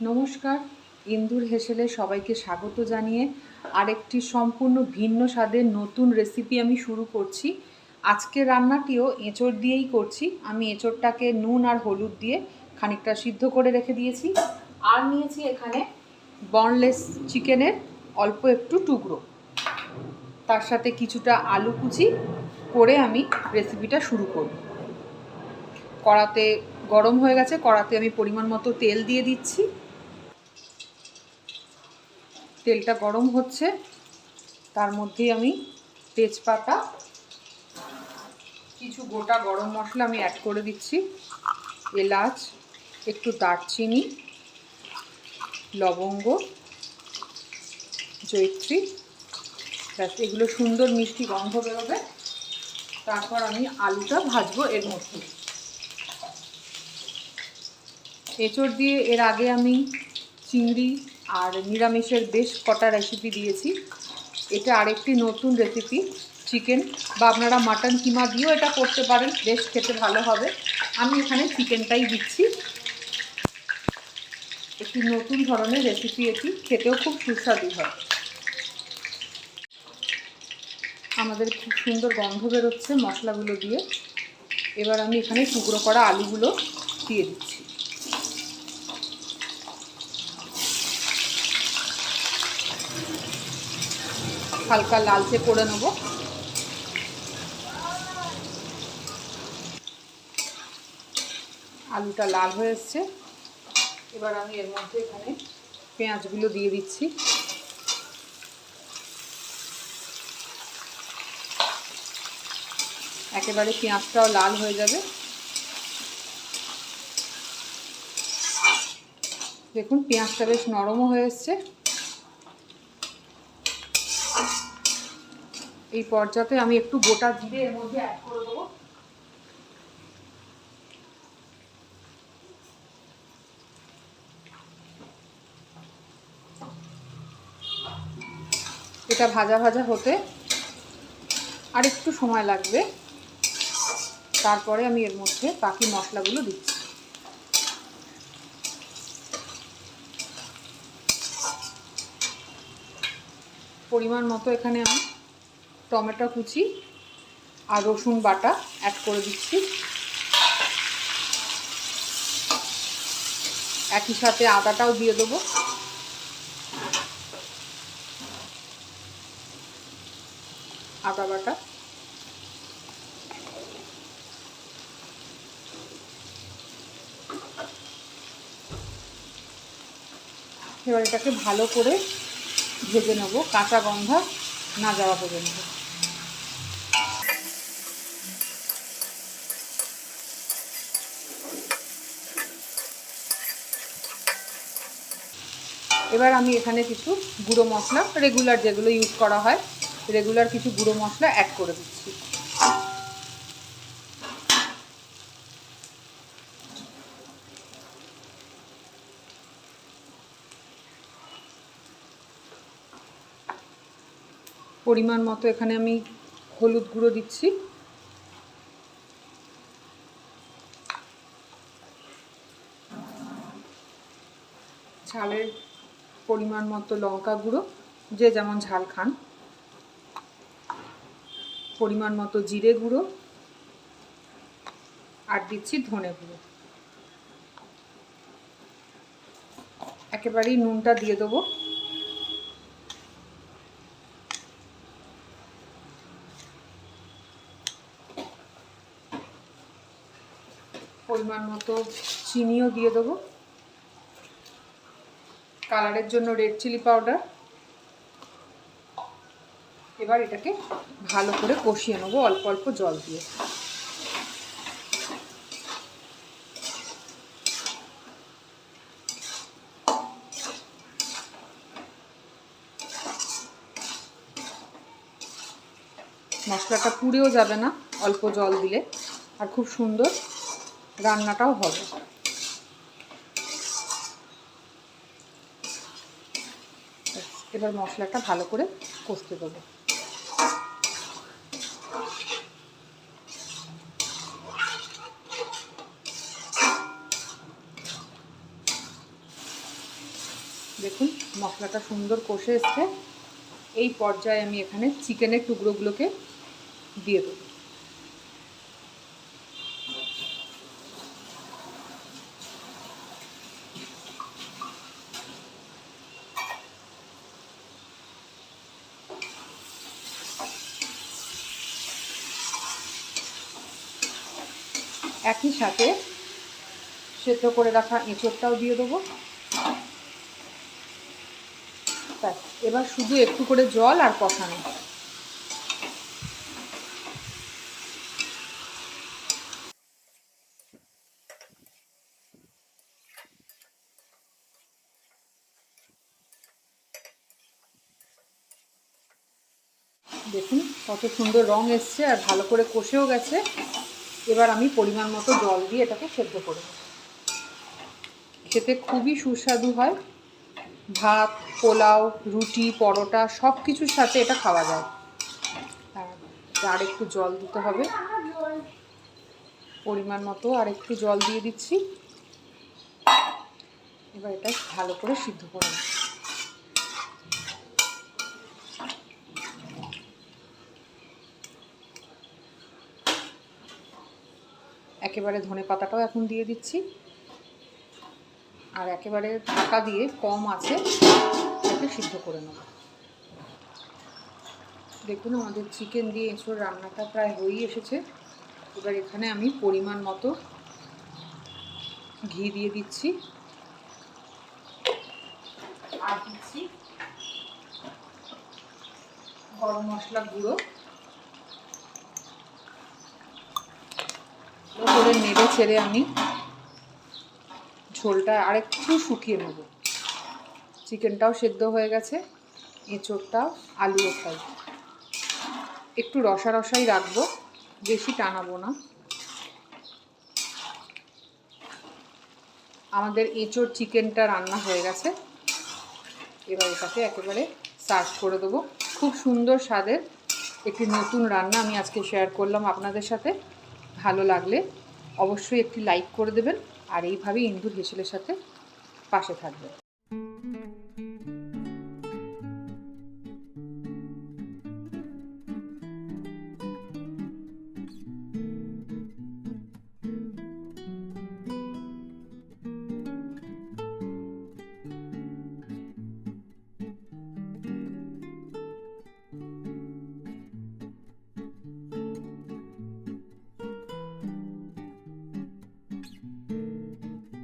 নমস্কার, ইন্দুর হেসেলে সবাইকে স্বাগত জানিয়ে আরেকটি সম্পূর্ণ ভিন্ন স্বাদের নতুন রেসিপি আমি শুরু করছি। আজকে রান্নাটিও এঁচড় দিয়েই করছি। আমি এঁচড়টাকে নুন আর হলুদ দিয়ে খানিকটা সিদ্ধ করে রেখে দিয়েছি। আর নিয়েছি এখানে বনলেস চিকেনের অল্প একটু টুকরো। তার সাথে কিছুটা আলু কুচি করে আমি রেসিপিটা শুরু করব। কড়াতে গরম হয়ে গেছে, কড়াতে আমি পরিমাণ মতো তেল দিয়ে দিচ্ছি। তেলটা গরম হচ্ছে, তার মধ্যেই আমি তেজপাতা, কিছু গোটা গরম মশলা আমি অ্যাড করে দিচ্ছি, এলাচ, একটু দারচিনি, লবঙ্গ জৈত্রী ব্যাস, এগুলো সুন্দর মিষ্টি গন্ধ বেরোবে, তারপর আমি আলুটা ভাজবো এর মধ্যে। এঁচড় দিয়ে এর আগে আমি চিংড়ি আর নিরামিষের বেশ কটা রেসিপি দিয়েছি। এটা আরেকটি নতুন রেসিপি চিকেন বা আপনারা মাটন কিমা দিয়েও এটা করতে পারেন, বেশ খেতে ভালো হবে। আমি এখানে চিকেনটাই দিচ্ছি। একটি নতুন ধরনের রেসিপি এটি, খেতেও খুব সুস্বাদু হয়। আমাদের খুব সুন্দর গন্ধ বেরোচ্ছে মশলাগুলো দিয়ে। এবার আমি এখানে টুকরো করা আলুগুলো দিয়ে দিচ্ছি। হালকা লালচে করে নেব। আলুটা লাল হয়ে এসছে। এবার আমি এর মধ্যে এখানে পেঁয়াজগুলো দিয়ে দিচ্ছি। একেবারে পেঁয়াজটাও লাল হয়ে যাবে। দেখুন, পেঁয়াজটা বেশ নরমও হয়ে এসছে। এই পর্যাতে আমি একটু গোটা জিরে এর মধ্যে অ্যাড করে দেবো। এটা ভাজা ভাজা হতে আর একটু সময় লাগবে। তারপরে আমি এর মধ্যে বাকি মশলাগুলো দিচ্ছি। পরিমাণ মতো এখানে আমি টমেটো কুচি আর রসুন বাটা অ্যাড করে দিচ্ছি। একই সাথে আদাটাও দিয়ে দেবো। আদা বাটা। এবার এটাকে ভালো করে ভেজে নেব। কাঁচা গন্ধা না যাওয়া পর্যন্ত। এবার আমি এখানে কিছু গুঁড়ো মশলা রেগুলার যেগুলো ইউজ করা হয় রেগুলার কিছু গুঁড়ো মশলা অ্যাড করে দিচ্ছি। পরিমাণ মতো এখানে আমি হলুদ গুঁড়ো দিচ্ছি। ঝালের পরিমাণ মতো লঙ্কা গুঁড়ো, যে যেমন ঝাল খান। পরিমাণ মতো জিরে গুঁড়ো, আর দিচ্ছি ধনে গুঁড়ো। একেবারেই নুনটা দিয়ে দেবো। পরিমাণ মতো চিনিও দিয়ে দেবো। কালারের জন্য রেড চিলি পাউডার। এবার এটাকে ভালো করে কষিয়ে নেব, অল্প অল্প জল দিয়ে। মশলাটা পুড়েও যাবে না, অল্প জল দিলে। আর খুব সুন্দর রান্নাটাও হবে। এবার মশলাটা ভালো করে কষতে দেবো। দেখুন, মশলাটা সুন্দর কষে এসছে। এই পর্যায়ে আমি এখানে চিকেনের টুকরোগুলোকে দিয়ে দেবো। একই সাথে সেদ্ধ করে রাখা এঁচোড়টাও দিয়ে দেবো। এবার শুধু একটু করে জল আর কষানো দেখুন কত সুন্দর রং এসছে আর ভালো করে কষেও গেছে। এবার আমি পরিমাণ মতো জল দিয়ে এটাকে সেদ্ধ করে খেতে খুবই সুস্বাদু হয়। ভাত, পোলাও, রুটি, পরোটা সব কিছুর সাথে এটা খাওয়া যায়। আর একটু জল দিতে হবে। পরিমাণ মতো আর একটু জল দিয়ে দিচ্ছি। এবার এটা ভালো করে সিদ্ধ করে একেবারে ধনে পাতাটাও এখন দিয়ে দিচ্ছি। আর একেবারে ঢাকা দিয়ে কম আছে এটাকে সিদ্ধ করে নেব। দেখুন, আমাদের চিকেন দিয়ে এঁচোড় রান্নাটা প্রায় হয়েই এসেছে। এবার এখানে আমি পরিমাণ মতো ঘি দিয়ে দিচ্ছি। আর দিচ্ছি গরম মশলা গুঁড়ো। করে নেড়ে ছেড়ে আমি ঝোলটা আরেকটু শুকিয়ে নেব। চিকেনটাও সেদ্ধ হয়ে গেছে, এঁচোড়টাও, আলুও খাই একটু রসা রসাই রাখব, বেশি টানাবো না। আমাদের এঁচোড় চিকেনটা রান্না হয়ে গেছে। এবার এটাকে একেবারে সার্ভ করে দেবো। খুব সুন্দর স্বাদের একটি নতুন রান্না আমি আজকে শেয়ার করলাম আপনাদের সাথে। ভালো লাগলে অবশ্যই একটি লাইক করে দেবেন আর এইভাবেই ইন্দুর হেসেলের সাথে পাশে থাকবেন।